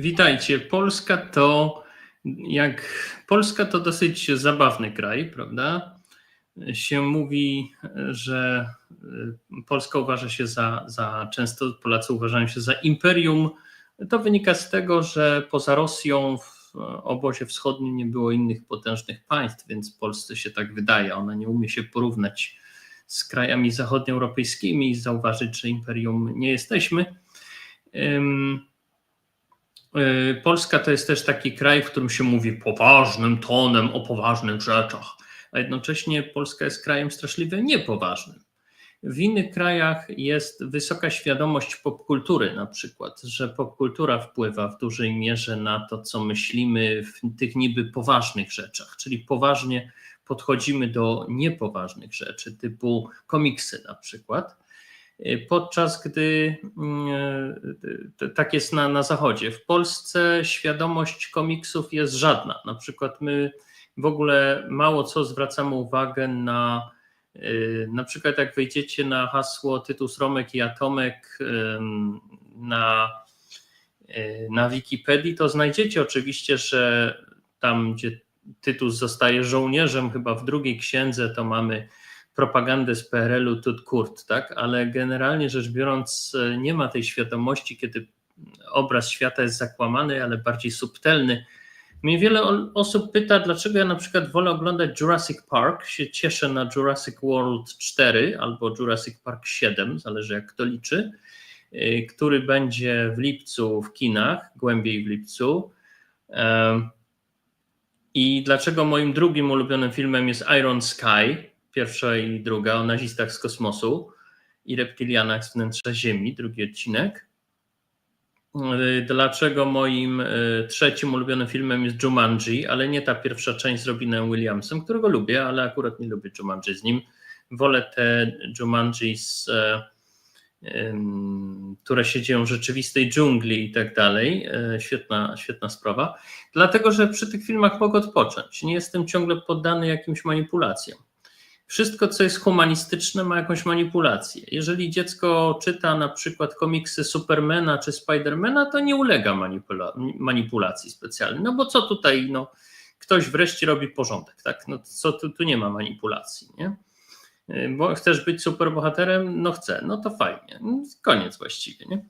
Witajcie. Polska to jak Polska to dosyć zabawny kraj, prawda? Się mówi, że y, Polska uważa się za, za często Polacy uważają się za imperium. To wynika z tego, że poza Rosją w obozie wschodnim nie było innych potężnych państw, więc Polsce się tak wydaje. Ona nie umie się porównać z krajami zachodnioeuropejskimi i zauważyć, że imperium nie jesteśmy. Y, Polska to jest też taki kraj, w którym się mówi poważnym tonem o poważnych rzeczach, a jednocześnie Polska jest krajem straszliwie niepoważnym. W innych krajach jest wysoka świadomość popkultury, na przykład, że popkultura wpływa w dużej mierze na to, co myślimy w tych niby poważnych rzeczach, czyli poważnie podchodzimy do niepoważnych rzeczy, typu komiksy na przykład podczas gdy mm, tak jest na, na Zachodzie. W Polsce świadomość komiksów jest żadna. Na przykład my w ogóle mało co zwracamy uwagę na y, na przykład jak wejdziecie na hasło Tytus Romek i Atomek na, y, na Wikipedii, to znajdziecie oczywiście, że tam, gdzie Tytus zostaje żołnierzem, chyba w drugiej księdze, to mamy propagandę z PRL-u tut kurt, tak? ale generalnie rzecz biorąc e, nie ma tej świadomości, kiedy obraz świata jest zakłamany, ale bardziej subtelny. Mnie wiele osób pyta, dlaczego ja na przykład wolę oglądać Jurassic Park, się cieszę na Jurassic World 4 albo Jurassic Park 7, zależy jak kto liczy, e, który będzie w lipcu w kinach, głębiej w lipcu. E, I dlaczego moim drugim ulubionym filmem jest Iron Sky, pierwsza i druga o nazistach z kosmosu i reptilianach z wnętrza Ziemi, drugi odcinek. Dlaczego moim e, trzecim ulubionym filmem jest Jumanji, ale nie ta pierwsza część z Robinem Williamsem, którego lubię, ale akurat nie lubię Jumanji z nim. Wolę te Jumanji, z, e, które się dzieją w rzeczywistej dżungli i tak dalej. E, świetna, świetna sprawa. Dlatego, że przy tych filmach mogę odpocząć. Nie jestem ciągle poddany jakimś manipulacjom wszystko, co jest humanistyczne, ma jakąś manipulację. Jeżeli dziecko czyta na przykład komiksy Supermana czy Spidermana, to nie ulega manipula manipulacji specjalnej. No bo co tutaj, no, ktoś wreszcie robi porządek, tak? No co tu, tu nie ma manipulacji, nie? Bo chcesz być superbohaterem? No chcę, no to fajnie. Koniec właściwie, nie?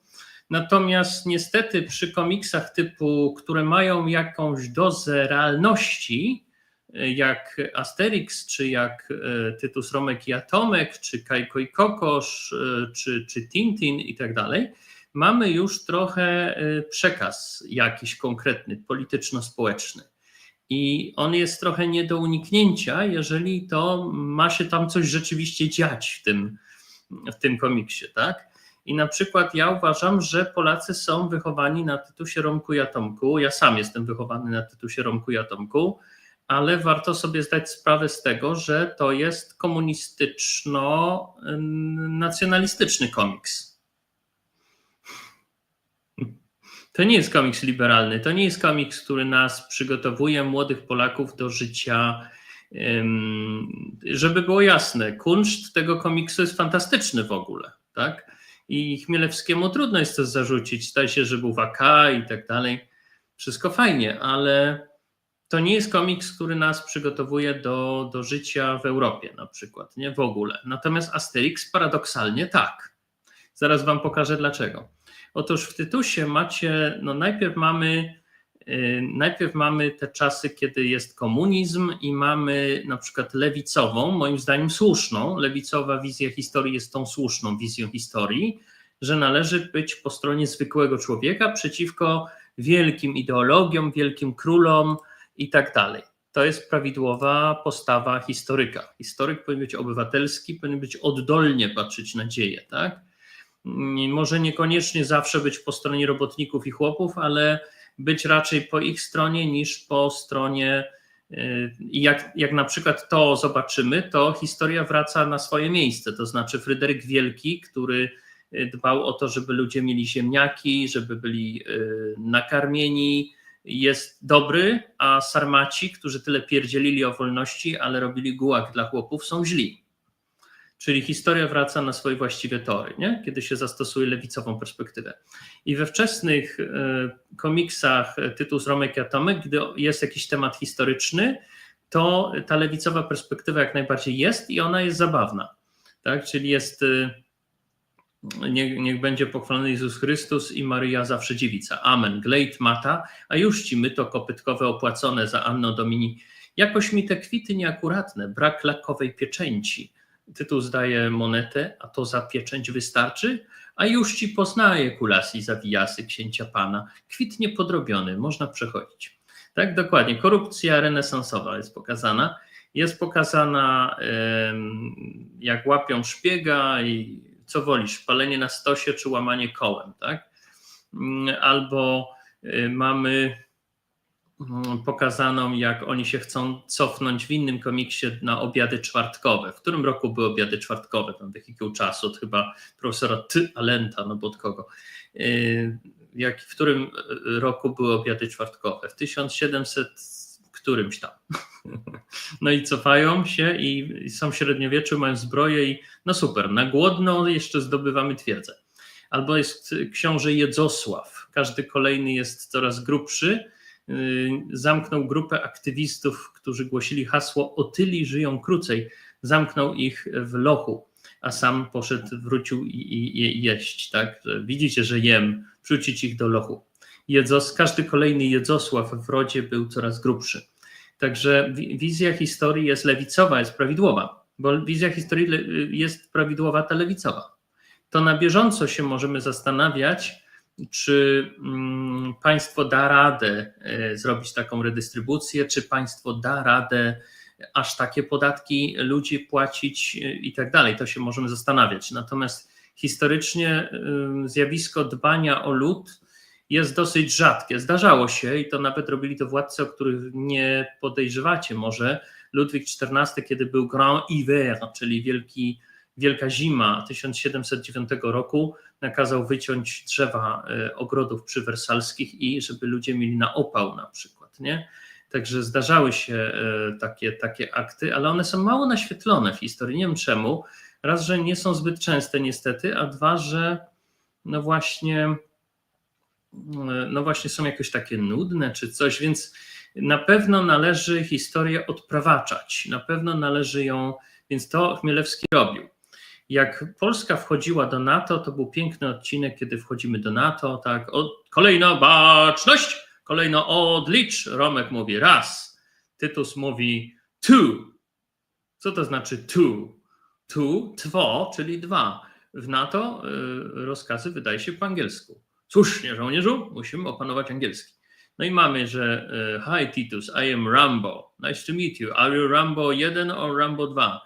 Natomiast niestety przy komiksach typu, które mają jakąś dozę realności, jak Asterix, czy jak e, Tytus Romek i Atomek, czy Kajko i Kokosz, e, czy, czy Tintin i tak dalej, mamy już trochę e, przekaz jakiś konkretny, polityczno-społeczny. I on jest trochę nie do uniknięcia, jeżeli to ma się tam coś rzeczywiście dziać w tym, w tym komiksie, tak? I na przykład ja uważam, że Polacy są wychowani na Tytusie Romku i Atomku. Ja sam jestem wychowany na Tytusie Romku i Atomku ale warto sobie zdać sprawę z tego, że to jest komunistyczno-nacjonalistyczny komiks. To nie jest komiks liberalny, to nie jest komiks, który nas przygotowuje, młodych Polaków, do życia. Żeby było jasne, kunszt tego komiksu jest fantastyczny w ogóle, tak? I Chmielewskiemu trudno jest to zarzucić, staje się, że był w AK i tak dalej. Wszystko fajnie, ale to nie jest komiks, który nas przygotowuje do, do życia w Europie na przykład, nie w ogóle. Natomiast Asterix paradoksalnie tak. Zaraz wam pokażę dlaczego. Otóż w Tytusie macie, no najpierw mamy, yy, najpierw mamy te czasy, kiedy jest komunizm i mamy na przykład lewicową, moim zdaniem słuszną, lewicowa wizja historii jest tą słuszną wizją historii, że należy być po stronie zwykłego człowieka przeciwko wielkim ideologiom, wielkim królom, i tak dalej. To jest prawidłowa postawa historyka. Historyk powinien być obywatelski, powinien być oddolnie patrzeć na dzieje, tak? Może niekoniecznie zawsze być po stronie robotników i chłopów, ale być raczej po ich stronie niż po stronie. Y, jak, jak na przykład to zobaczymy, to historia wraca na swoje miejsce. To znaczy, Fryderyk Wielki, który dbał o to, żeby ludzie mieli ziemniaki, żeby byli y, nakarmieni, jest dobry, a sarmaci, którzy tyle pierdzielili o wolności, ale robili gułak dla chłopów, są źli. czyli historia wraca na swoje właściwe tory, nie? kiedy się zastosuje lewicową perspektywę. I we wczesnych e, komiksach tytuł z Romek i Atomek, gdy jest jakiś temat historyczny, to ta lewicowa perspektywa jak najbardziej jest i ona jest zabawna. Tak? Czyli jest niech, niech będzie pochwalony Jezus Chrystus i Maryja zawsze dziewica. Amen. Glejt mata, a już ci my to kopytkowe opłacone za Anno Domini. Jakoś mi te kwity nieakuratne, brak lakowej pieczęci. Tytuł zdaje monetę, a to za pieczęć wystarczy? A już ci poznaje kulasi zawijasy księcia pana. Kwit niepodrobiony, można przechodzić. Tak, dokładnie. Korupcja renesansowa jest pokazana. Jest pokazana, jak łapią szpiega i co wolisz, palenie na stosie czy łamanie kołem, tak? Mm, albo y, mamy mm, pokazaną, jak oni się chcą cofnąć w innym komiksie na obiady czwartkowe. W którym roku były obiady czwartkowe? Tam wehikuł czasu od chyba profesora Ty Alenta, no bo od kogo? Y, jak, w którym roku były obiady czwartkowe? W 1700 którymś tam. No i cofają się i są w średniowieczu, mają zbroję i no super, na głodno jeszcze zdobywamy twierdzę. Albo jest książę Jedzosław, każdy kolejny jest coraz grubszy, y, zamknął grupę aktywistów, którzy głosili hasło otyli żyją krócej, zamknął ich w lochu, a sam poszedł, wrócił i, i, i jeść, tak? Widzicie, że jem, wrzucić ich do lochu. Jedzos, każdy kolejny Jedzosław w rodzie był coraz grubszy. Także wizja historii jest lewicowa, jest prawidłowa, bo wizja historii jest prawidłowa, ta lewicowa. To na bieżąco się możemy zastanawiać, czy mm, państwo da radę e, zrobić taką redystrybucję, czy państwo da radę aż takie podatki ludzi płacić e, i tak dalej. To się możemy zastanawiać. Natomiast historycznie zjawisko dbania o lud jest dosyć rzadkie. Zdarzało się i to nawet robili to władcy, o których nie podejrzewacie może. Ludwik XIV, kiedy był Grand Hiver, czyli wielki, wielka zima 1709 roku, nakazał wyciąć drzewa e, ogrodów przywersalskich i żeby ludzie mieli na opał na przykład. Nie? Także zdarzały się e, takie, takie akty, ale one są mało naświetlone w historii. Nie wiem czemu. Raz, że nie są zbyt częste niestety, a dwa, że no właśnie no właśnie są jakoś takie nudne czy coś, więc na pewno należy historię odprawaczać, na pewno należy ją, więc to Chmielewski robił. Jak Polska wchodziła do NATO, to był piękny odcinek, kiedy wchodzimy do NATO, tak, o, kolejna baczność, kolejno odlicz, Romek mówi raz, Tytus mówi two. Co to znaczy two? Two, two, czyli dwa. W NATO y, rozkazy wydaje się po angielsku. Słusznie, żołnierzu, musimy opanować angielski. No i mamy, że e, Hi Titus, I am Rambo. Nice to meet you. Are you Rambo 1 or Rambo 2?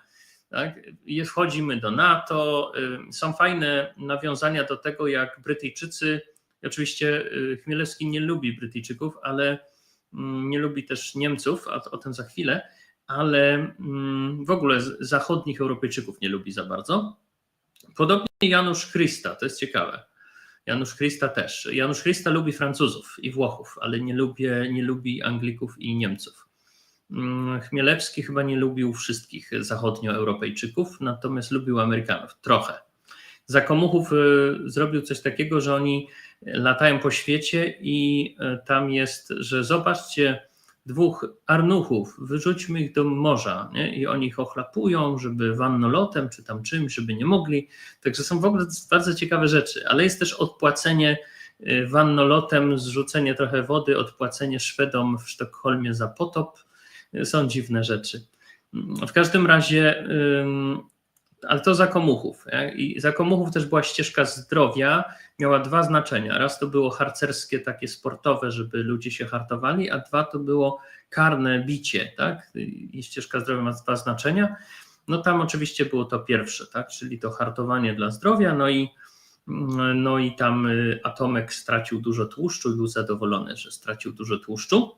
Tak? I wchodzimy do NATO. E, są fajne nawiązania do tego, jak Brytyjczycy, oczywiście e, Chmielewski nie lubi Brytyjczyków, ale mm, nie lubi też Niemców, a o tym za chwilę, ale mm, w ogóle zachodnich Europejczyków nie lubi za bardzo. Podobnie Janusz Chrysta, to jest ciekawe. Janusz Christa też. Janusz Christa lubi Francuzów i Włochów, ale nie, lubi, nie lubi Anglików i Niemców. Mm, Chmielewski chyba nie lubił wszystkich zachodnioeuropejczyków, natomiast lubił Amerykanów trochę. Za komuchów y, zrobił coś takiego, że oni latają po świecie i y, tam jest, że zobaczcie, dwóch arnuchów, wyrzućmy ich do morza nie? i oni ich ochlapują, żeby wannolotem czy tam czymś, żeby nie mogli. Także są w ogóle bardzo ciekawe rzeczy, ale jest też odpłacenie y, wannolotem, zrzucenie trochę wody, odpłacenie Szwedom w Sztokholmie za potop. Są dziwne rzeczy. W każdym razie ale to za komuchów. I za komuchów też była ścieżka zdrowia, miała dwa znaczenia. Raz to było harcerskie, takie sportowe, żeby ludzie się hartowali, a dwa to było karne bicie, tak? I ścieżka zdrowia ma dwa znaczenia. No tam oczywiście było to pierwsze, tak? Czyli to hartowanie dla zdrowia, no i no i tam y, Atomek stracił dużo tłuszczu i był zadowolony, że stracił dużo tłuszczu.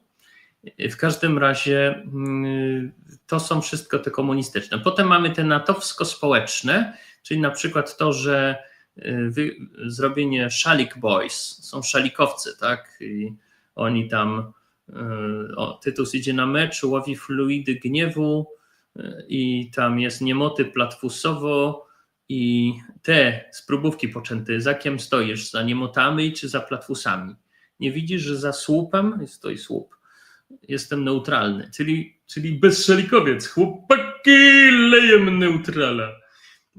W każdym razie mm, to są wszystko te komunistyczne. Potem mamy te natowsko-społeczne, czyli na przykład to, że y, wy, zrobienie Szalik Boys, są szalikowcy, tak? I oni tam, y, o, Tytus idzie na mecz, łowi fluidy gniewu, i tam jest niemoty platfusowo i te spróbówki poczęte, za kim stoisz, za niemotami czy za platfusami? Nie widzisz, że za słupem stoi słup. Jestem neutralny, czyli, czyli bezszelikowiec. Chłopaki, lejem neutrala.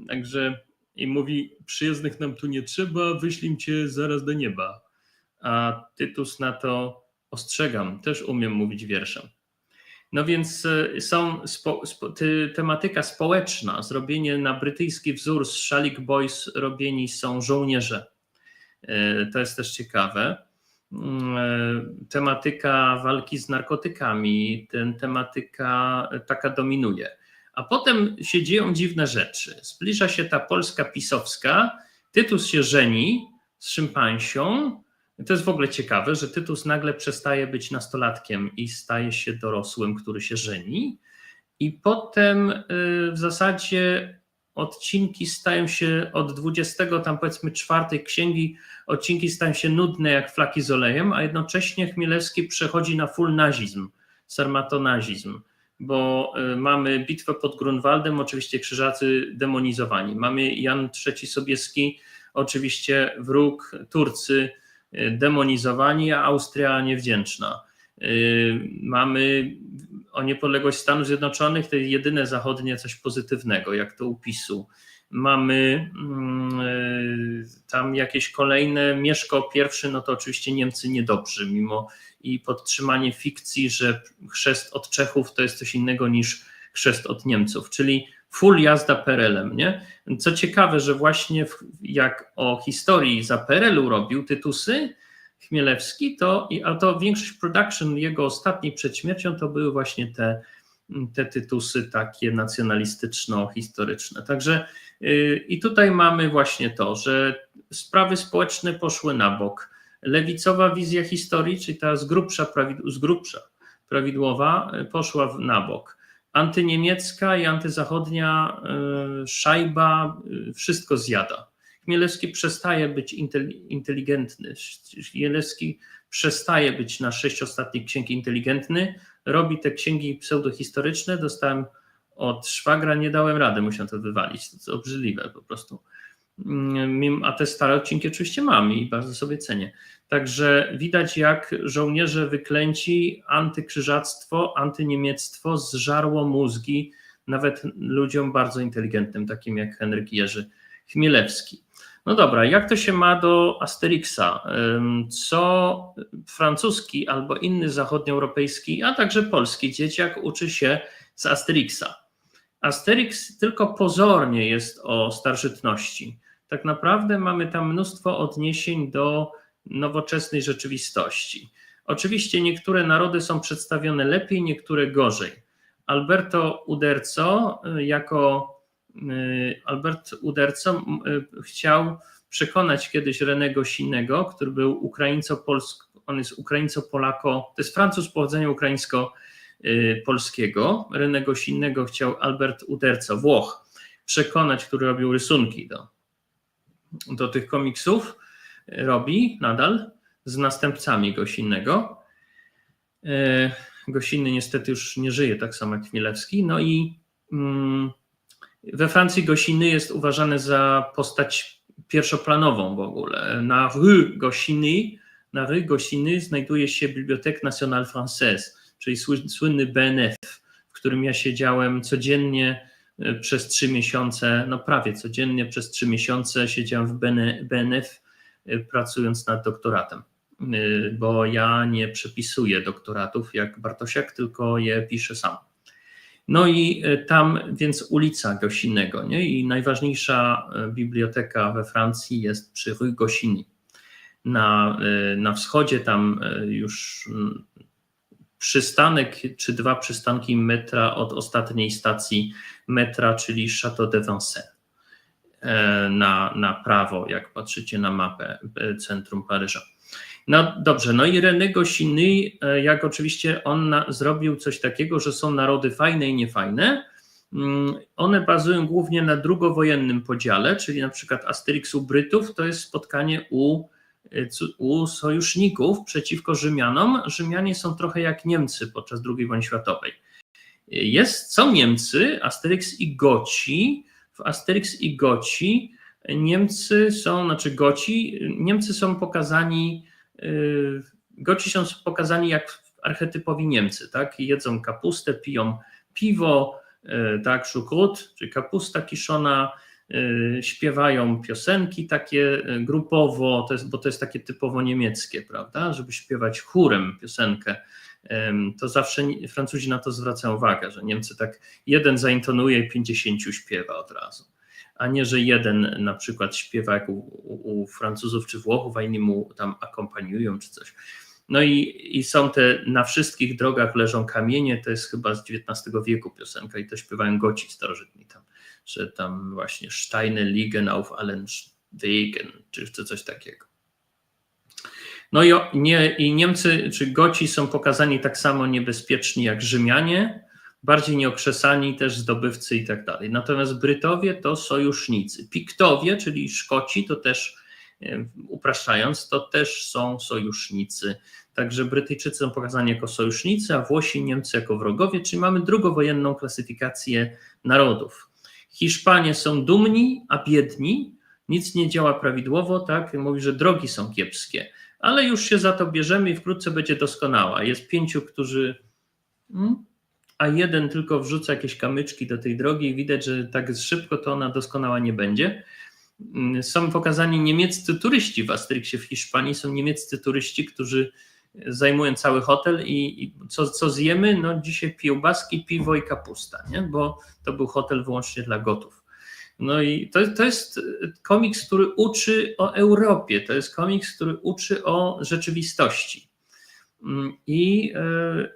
Także i mówi, przyjezdnych nam tu nie trzeba, wyślim cię zaraz do nieba. A Tytus na to ostrzegam, też umiem mówić wierszem. No więc e, są spo, spo, ty, tematyka społeczna, zrobienie na brytyjski wzór z Shalik Boys robieni są żołnierze. E, to jest też ciekawe. Mm, e, tematyka walki z narkotykami, ten tematyka taka dominuje. A potem się dzieją dziwne rzeczy. Zbliża się ta Polska pisowska, Tytus się żeni z szympansią, to jest w ogóle ciekawe, że Tytus nagle przestaje być nastolatkiem i staje się dorosłym, który się żeni. I potem y, w zasadzie odcinki stają się od 20, tam powiedzmy czwartej księgi, odcinki stają się nudne jak flaki z olejem, a jednocześnie Chmielewski przechodzi na full nazizm, sarmatonazizm, bo y, mamy bitwę pod Grunwaldem, oczywiście krzyżacy demonizowani. Mamy Jan III Sobieski, oczywiście wróg, Turcy, demonizowani, a Austria niewdzięczna. Y, mamy o niepodległość Stanów Zjednoczonych, to jest jedyne zachodnie coś pozytywnego, jak to upisu. Mamy mm, y, tam jakieś kolejne, Mieszko I, no to oczywiście Niemcy niedobrzy, mimo i podtrzymanie fikcji, że chrzest od Czechów to jest coś innego niż chrzest od Niemców, czyli full jazda PRL-em. Nie? Co ciekawe, że właśnie jak o historii za PRL-u robił Tytusy Chmielewski, to, a to większość production jego ostatniej przed śmiercią to były właśnie te, te tytusy takie nacjonalistyczno-historyczne. Także yy, i tutaj mamy właśnie to, że sprawy społeczne poszły na bok. Lewicowa wizja historii, czyli ta z grubsza, z grubsza prawidłowa, y, poszła na bok antyniemiecka i antyzachodnia e, szajba e, wszystko zjada. Chmielewski przestaje być inteligentny. Chmielewski przestaje być na sześć ostatnich księg inteligentny, robi te księgi pseudohistoryczne. Dostałem od szwagra, nie dałem rady, musiałem to wywalić. To jest obrzydliwe po prostu. Mm, a te stare odcinki oczywiście mam i bardzo sobie cenię. Także widać, jak żołnierze wyklęci, antykrzyżactwo, antyniemiectwo zżarło mózgi nawet ludziom bardzo inteligentnym, takim jak Henryk Jerzy Chmielewski. No dobra, jak to się ma do Asterixa? Co francuski albo inny zachodnioeuropejski, a także polski dzieciak uczy się z Asterixa? Asterix tylko pozornie jest o starożytności tak naprawdę mamy tam mnóstwo odniesień do nowoczesnej rzeczywistości. Oczywiście niektóre narody są przedstawione lepiej, niektóre gorzej. Alberto Uderzo y, jako Albert Uderzo y, chciał przekonać kiedyś Renego Sinego, który był Ukraińco-polsk, on jest Ukraińco-Polako, to jest Francuz pochodzenia ukraińsko-polskiego. Renego Sinnego chciał Albert Uderzo, Włoch, przekonać, który robił rysunki do do tych komiksów robi nadal z następcami Gosinnego. E, Gosinny niestety już nie żyje, tak samo jak Chmielewski. No i mm, we Francji Gosinny jest uważany za postać pierwszoplanową w ogóle. Na Rue Goscinny, na Rue Goscinny znajduje się Bibliothèque Nationale Française, czyli słynny BNF, w którym ja siedziałem codziennie E, przez trzy miesiące, no prawie codziennie przez trzy miesiące siedziałem w BNF e, pracując nad doktoratem, e, bo ja nie przepisuję doktoratów jak Bartosiak, tylko je piszę sam. No i tam więc ulica Gosinego, nie? I najważniejsza biblioteka we Francji jest przy Rue Goscinny. Na, na wschodzie tam już mm, przystanek czy dwa przystanki metra od ostatniej stacji metra, czyli Château de Vincennes. E, na, na prawo, jak patrzycie na mapę e, centrum Paryża. No dobrze, no i René Goscinny, e, jak oczywiście on na, zrobił coś takiego, że są narody fajne i niefajne, mm, one bazują głównie na drugowojennym podziale, czyli na przykład Asterixu Brytów to jest spotkanie u, u sojuszników przeciwko Rzymianom. Rzymianie są trochę jak Niemcy podczas II wojny światowej Jest, są Niemcy, Asterix i Goci. W Asterix i Goci Niemcy są, znaczy Goci, Niemcy są pokazani, Goci są pokazani jak archetypowi Niemcy, tak? Jedzą kapustę, piją piwo, yy, tak, szukrut, czyli kapusta kiszona, yy, śpiewają piosenki takie grupowo, to jest, bo to jest takie typowo niemieckie, prawda? Żeby śpiewać chórem piosenkę to zawsze Francuzi na to zwracają uwagę, że Niemcy tak jeden zaintonuje, 50 śpiewa od razu, a nie, że jeden na przykład śpiewa jak u, u, Francuzów czy Włochów, a inni mu tam akompaniują czy coś. No i, i są te na wszystkich drogach leżą kamienie, to jest chyba z XIX wieku piosenka i to śpiewają Goci starożytni tam, że tam właśnie Steine liegen auf allen Wegen, czy coś takiego. No i, nie, i Niemcy czy Goci są pokazani tak samo niebezpieczni jak Rzymianie, bardziej nieokrzesani też zdobywcy i tak dalej. Natomiast Brytowie to sojusznicy. Piktowie, czyli Szkoci, to też e, upraszczając, to też są sojusznicy. Także Brytyjczycy są pokazani jako sojusznicy, a Włosi i Niemcy jako wrogowie, czyli mamy drugowojenną klasyfikację narodów. Hiszpanie są dumni, a biedni, nic nie działa prawidłowo, tak? Mówi, że drogi są kiepskie ale już się za to bierzemy i wkrótce będzie doskonała. Jest pięciu, którzy. Hmm, a jeden tylko wrzuca jakieś kamyczki do tej drogi i widać, że tak szybko to ona doskonała nie będzie. Hmm, są pokazani niemieccy turyści w Asterixie w Hiszpanii. Są niemieccy turyści, którzy zajmują cały hotel i, i co, co zjemy? No dzisiaj kiełbaski, piwo i kapusta, nie? bo to był hotel wyłącznie dla gotów. No i to, to jest komiks, który uczy o Europie, to jest komiks, który uczy o rzeczywistości. I e,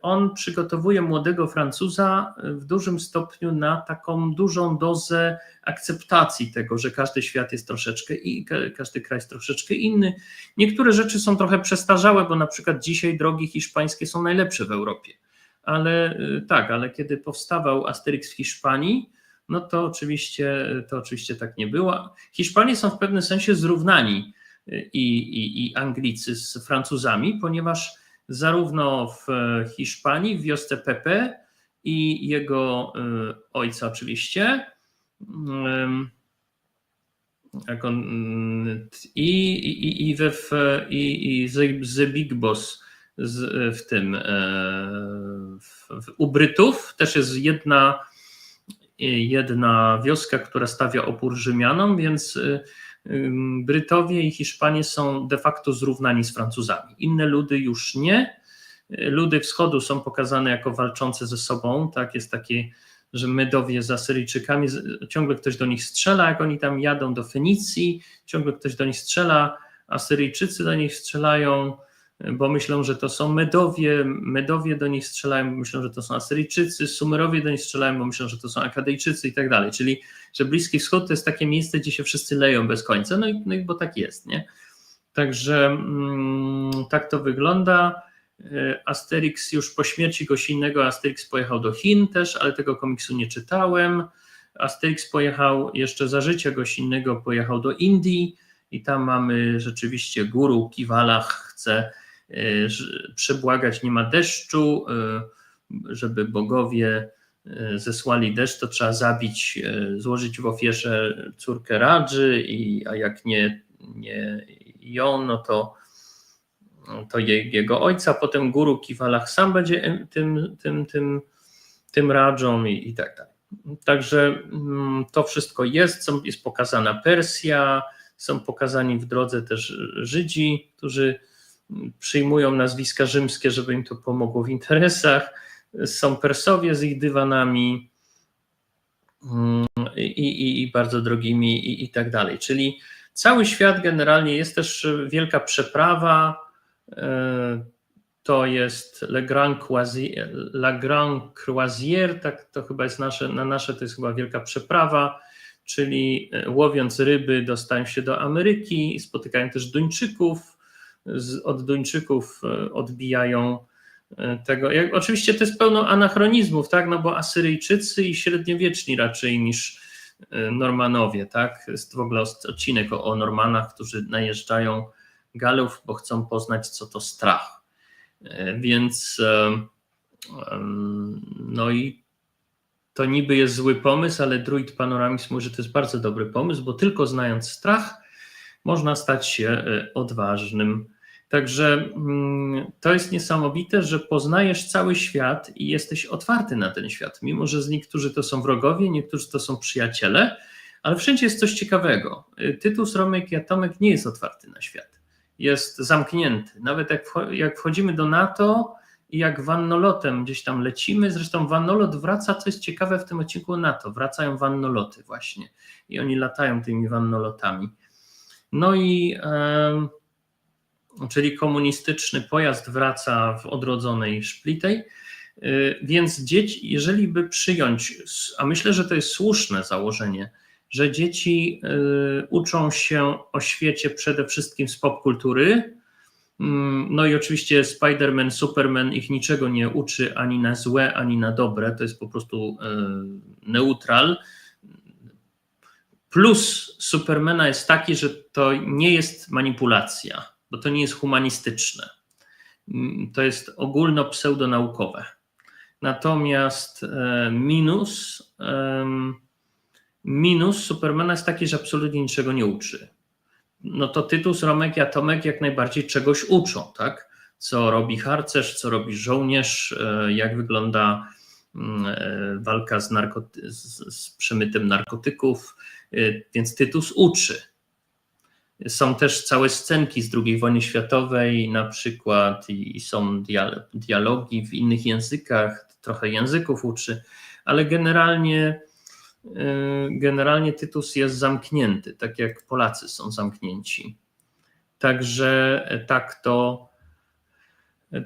on przygotowuje młodego Francuza w dużym stopniu na taką dużą dozę akceptacji tego, że każdy świat jest troszeczkę i każdy kraj jest troszeczkę inny. Niektóre rzeczy są trochę przestarzałe, bo na przykład dzisiaj drogi hiszpańskie są najlepsze w Europie. Ale e, tak, ale kiedy powstawał Asterix w Hiszpanii, no to oczywiście, to oczywiście tak nie było. Hiszpanie są w pewnym sensie zrównani i, i, i Anglicy z Francuzami, ponieważ zarówno w Hiszpanii, w wiosce Pepe i jego y, ojca oczywiście, on, i, i, i, we, w, i, i The Big Boss z, w tym, e, w, w, u Brytów. Też jest jedna jedna wioska, która stawia opór Rzymianom, więc Brytowie i Hiszpanie są de facto zrównani z Francuzami. Inne ludy już nie. Ludy wschodu są pokazane jako walczące ze sobą. Tak jest takie, że Medowie z Asyryjczykami, ciągle ktoś do nich strzela, jak oni tam jadą do Fenicji, ciągle ktoś do nich strzela, Asyryjczycy do nich strzelają bo myślą, że to są Medowie, Medowie do nich strzelają, bo myślą, że to są Asyryjczycy, Sumerowie do nich strzelają, bo myślą, że to są Akadejczycy i tak dalej. Czyli, że Bliski Wschód to jest takie miejsce, gdzie się wszyscy leją bez końca, no i, no i bo tak jest, nie? Także mm, tak to wygląda. E, Asterix już po śmierci Gosinnego, Asterix pojechał do Chin też, ale tego komiksu nie czytałem. Asterix pojechał jeszcze za życia Gosinnego, pojechał do Indii i tam mamy rzeczywiście guru Kiwalach chce przebłagać nie ma deszczu, e, żeby bogowie e, zesłali deszcz, to trzeba zabić, złożyć w ofierze córkę Radży, i, a jak nie, nie ją, no to, to jego ojca, potem guru Kiwalach sam będzie tym, tym, tym, tym Radżą i, i tak dalej. Także mm, to wszystko jest, jest pokazana Persja, są pokazani w drodze też Żydzi, którzy przyjmują nazwiska rzymskie, żeby im to pomogło w interesach. Są Persowie z ich dywanami mm, i, i, i bardzo drogimi i, i tak dalej. Czyli cały świat generalnie jest też wielka przeprawa. E, to jest Le Grand Croisière, La Grand Croisière, tak to chyba jest nasze, na nasze to jest chyba wielka przeprawa, czyli e, łowiąc ryby dostają się do Ameryki, spotykają też Duńczyków, od Duńczyków e, odbijają e, tego. Jak, oczywiście to jest pełno anachronizmów, tak? No bo Asyryjczycy i średniowieczni raczej niż e, Normanowie, tak? Jest w ogóle odcinek o, o Normanach, którzy najeżdżają Galów, bo chcą poznać, co to strach. Więc no i to niby jest zły pomysł, ale druid Panoramix mówi, że to jest bardzo dobry pomysł, bo tylko znając strach można stać się e, odważnym. Także mm, to jest niesamowite, że poznajesz cały świat i jesteś otwarty na ten świat, mimo że z niektórzy to są wrogowie, niektórzy to są przyjaciele, ale wszędzie jest coś ciekawego. E, Tytus Romek i Atomek nie jest otwarty na świat. Jest zamknięty. Nawet jak wchodzimy do NATO, i jak wannolotem gdzieś tam lecimy. Zresztą wannolot wraca, co jest ciekawe w tym odcinku NATO, wracają wannoloty właśnie i oni latają tymi wannolotami. No i czyli komunistyczny pojazd wraca w odrodzonej szplitej, e, więc dzieci, jeżeli by przyjąć, a myślę, że to jest słuszne założenie, że dzieci e, uczą się o świecie przede wszystkim z popkultury, Mm, no i oczywiście Spider-Man, Superman ich niczego nie uczy ani na złe, ani na dobre. To jest po prostu e, neutral. Plus Supermana jest taki, że to nie jest manipulacja, bo to nie jest humanistyczne. To jest ogólno-pseudonaukowe. Natomiast e, minus, minus Supermana jest taki, że absolutnie niczego nie uczy no to Tytus, Romek i Atomek jak najbardziej czegoś uczą, tak? Co robi harcerz, co robi żołnierz, e, jak wygląda mm, e, walka z, narkoty- z, przemytem narkotyków, więc Tytus uczy. Są też całe scenki z II wojny światowej, na przykład, i są dialogi w innych językach, trochę języków uczy, ale generalnie Y, generalnie Tytus jest zamknięty, tak jak Polacy są zamknięci. Także tak to,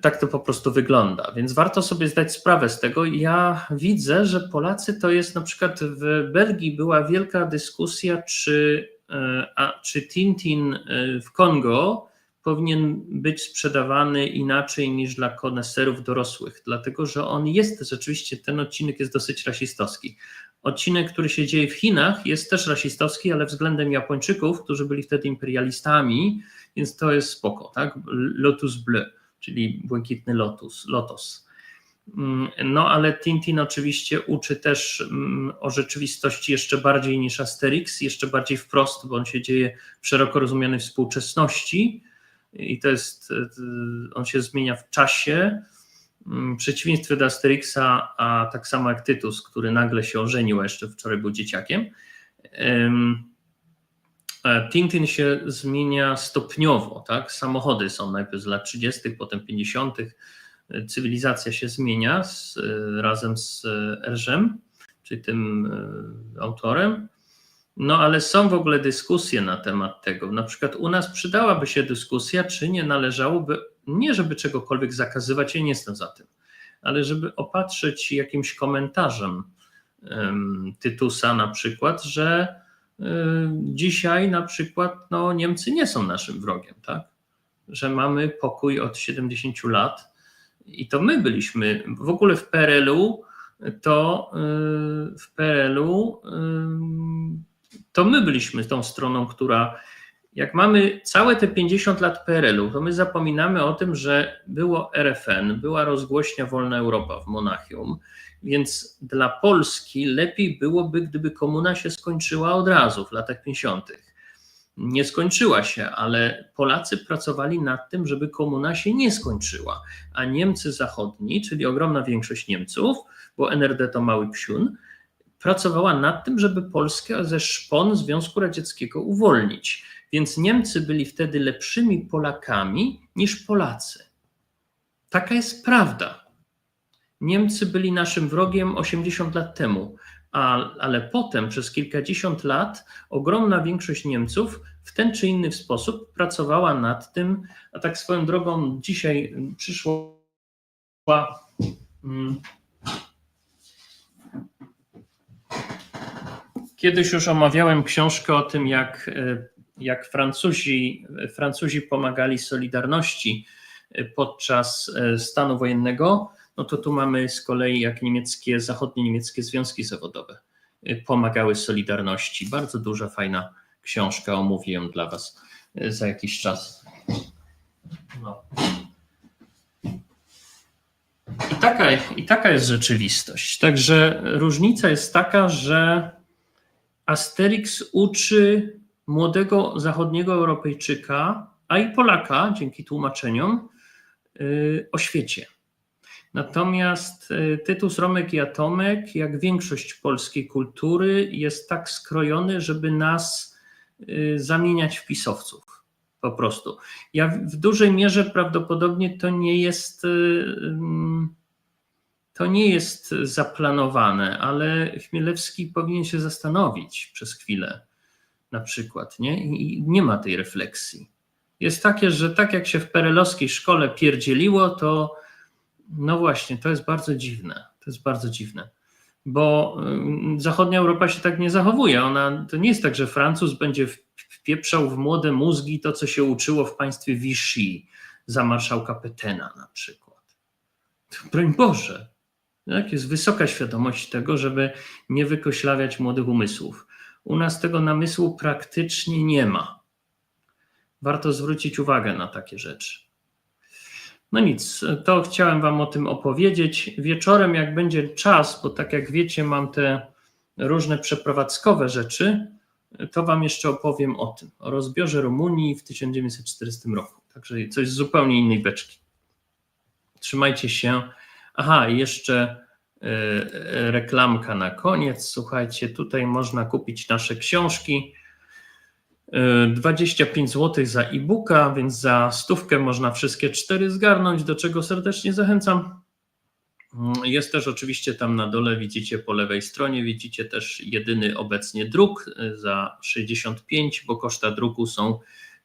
tak to po prostu wygląda. Więc warto sobie zdać sprawę z tego. Ja widzę, że Polacy to jest na przykład w Belgii była wielka dyskusja, czy, y, a, czy Tintin y, w Kongo powinien być sprzedawany inaczej niż dla koneserów dorosłych, dlatego że on jest rzeczywiście, ten odcinek jest dosyć rasistowski. Odcinek, który się dzieje w Chinach, jest też rasistowski, ale względem Japończyków, którzy byli wtedy imperialistami, więc to jest spoko, tak? Lotus Bleu, czyli błękitny lotus, lotos. Mm, no, ale Tintin oczywiście uczy też mm, o rzeczywistości jeszcze bardziej niż Asterix, jeszcze bardziej wprost, bo on się dzieje w szeroko rozumianej współczesności i to jest, on się zmienia w czasie, Mm, przeciwieństwie do Asterixa, a tak samo jak Tytus, który nagle się ożenił, jeszcze wczoraj był dzieciakiem. Tintin się zmienia stopniowo, tak? Samochody są najpierw z lat 30., potem 50., cywilizacja się zmienia z, razem z Erzem, czyli tym e, autorem. No ale są w ogóle dyskusje na temat tego. Na przykład u nas przydałaby się dyskusja, czy nie należałoby nie żeby czegokolwiek zakazywać, ja nie jestem za tym, ale żeby opatrzyć jakimś komentarzem Tytusa na przykład, że dzisiaj na przykład no, Niemcy nie są naszym wrogiem, tak? Że mamy pokój od 70 lat i to my byliśmy w ogóle w PRL-u to y, w PRL-u y, to my byliśmy tą stroną, która jak mamy całe te 50 lat PRL-u, to my zapominamy o tym, że było RFN, była rozgłośnia Wolna Europa w Monachium, więc dla Polski lepiej byłoby, gdyby komuna się skończyła od razu w latach 50. Nie skończyła się, ale Polacy pracowali nad tym, żeby komuna się nie skończyła, a Niemcy zachodni, czyli ogromna większość Niemców, bo NRD to mały psiun, pracowała nad tym, żeby Polskę ze szpon Związku Radzieckiego uwolnić. Więc Niemcy byli wtedy lepszymi Polakami niż Polacy. Taka jest prawda. Niemcy byli naszym wrogiem 80 lat temu, a, ale potem przez kilkadziesiąt lat ogromna większość Niemców w ten czy inny sposób pracowała nad tym, a tak swoją drogą dzisiaj przyszła. Hmm, Kiedyś już omawiałem książkę o tym, jak, e, jak Francuzi, Francuzi pomagali Solidarności e, podczas e, stanu wojennego. No to tu mamy z kolei, jak niemieckie, zachodnie niemieckie związki zawodowe pomagały Solidarności. Bardzo duża, fajna książka, omówię ją dla Was za jakiś czas. No. I taka, I taka jest rzeczywistość. Także różnica jest taka, że Asterix uczy młodego zachodniego Europejczyka, a i Polaka dzięki tłumaczeniom y, o świecie. Natomiast y, Tytus Romek i Atomek, jak większość polskiej kultury, jest tak skrojony, żeby nas y, zamieniać w pisowców. Po prostu. Ja w dużej mierze prawdopodobnie to nie jest to nie jest zaplanowane, ale Chmielewski powinien się zastanowić przez chwilę, na przykład, nie? I nie ma tej refleksji. Jest takie, że tak jak się w perelowskiej szkole pierdzieliło, to no właśnie, to jest bardzo dziwne. To jest bardzo dziwne, bo zachodnia Europa się tak nie zachowuje. Ona, to nie jest tak, że Francuz będzie wpieprzał w młode mózgi to, co się uczyło w państwie Vichy za marszałka Petena na przykład. Broń Boże, tak? Jest wysoka świadomość tego, żeby nie wykoślawiać młodych umysłów. U nas tego namysłu praktycznie nie ma. Warto zwrócić uwagę na takie rzeczy. No nic, to chciałem Wam o tym opowiedzieć. Wieczorem, jak będzie czas, bo tak jak wiecie, mam te różne przeprowadzkowe rzeczy, to Wam jeszcze opowiem o tym, o rozbiorze Rumunii w 1940 roku. Także coś z zupełnie innej beczki. Trzymajcie się. Aha, jeszcze e, e, reklamka na koniec. Słuchajcie, tutaj można kupić nasze książki. 25 e, zł za e-booka, więc za stówkę można wszystkie cztery zgarnąć, do czego serdecznie zachęcam. Mm, jest też oczywiście tam na dole, widzicie po lewej stronie, widzicie też jedyny obecnie druk za 65, bo koszta druku są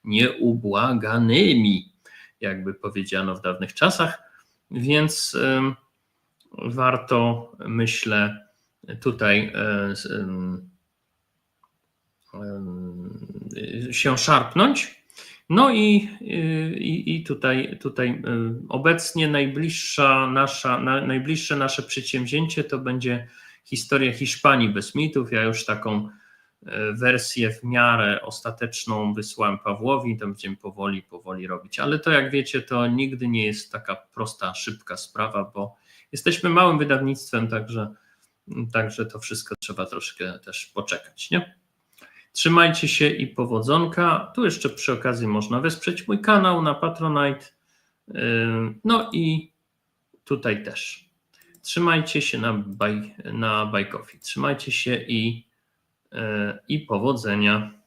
nieubłaganymi, jakby powiedziano w dawnych czasach, więc warto, myślę, tutaj e, się szarpnąć. No i, i, i tutaj, tutaj e, obecnie najbliższa nasza, najbliższe nasze przedsięwzięcie to będzie historia Hiszpanii bez mitów. Ja już taką wersję w miarę ostateczną wysłałem Pawłowi, to będziemy powoli, powoli robić. Ale to jak wiecie, to nigdy nie jest taka prosta, szybka sprawa, bo Jesteśmy małym wydawnictwem, także, także to wszystko trzeba troszkę też poczekać. Nie? Trzymajcie się i powodzonka. Tu jeszcze przy okazji można wesprzeć mój kanał na Patronite. No i tutaj też. Trzymajcie się na, baj, na Bajkofi. Trzymajcie się i, i powodzenia.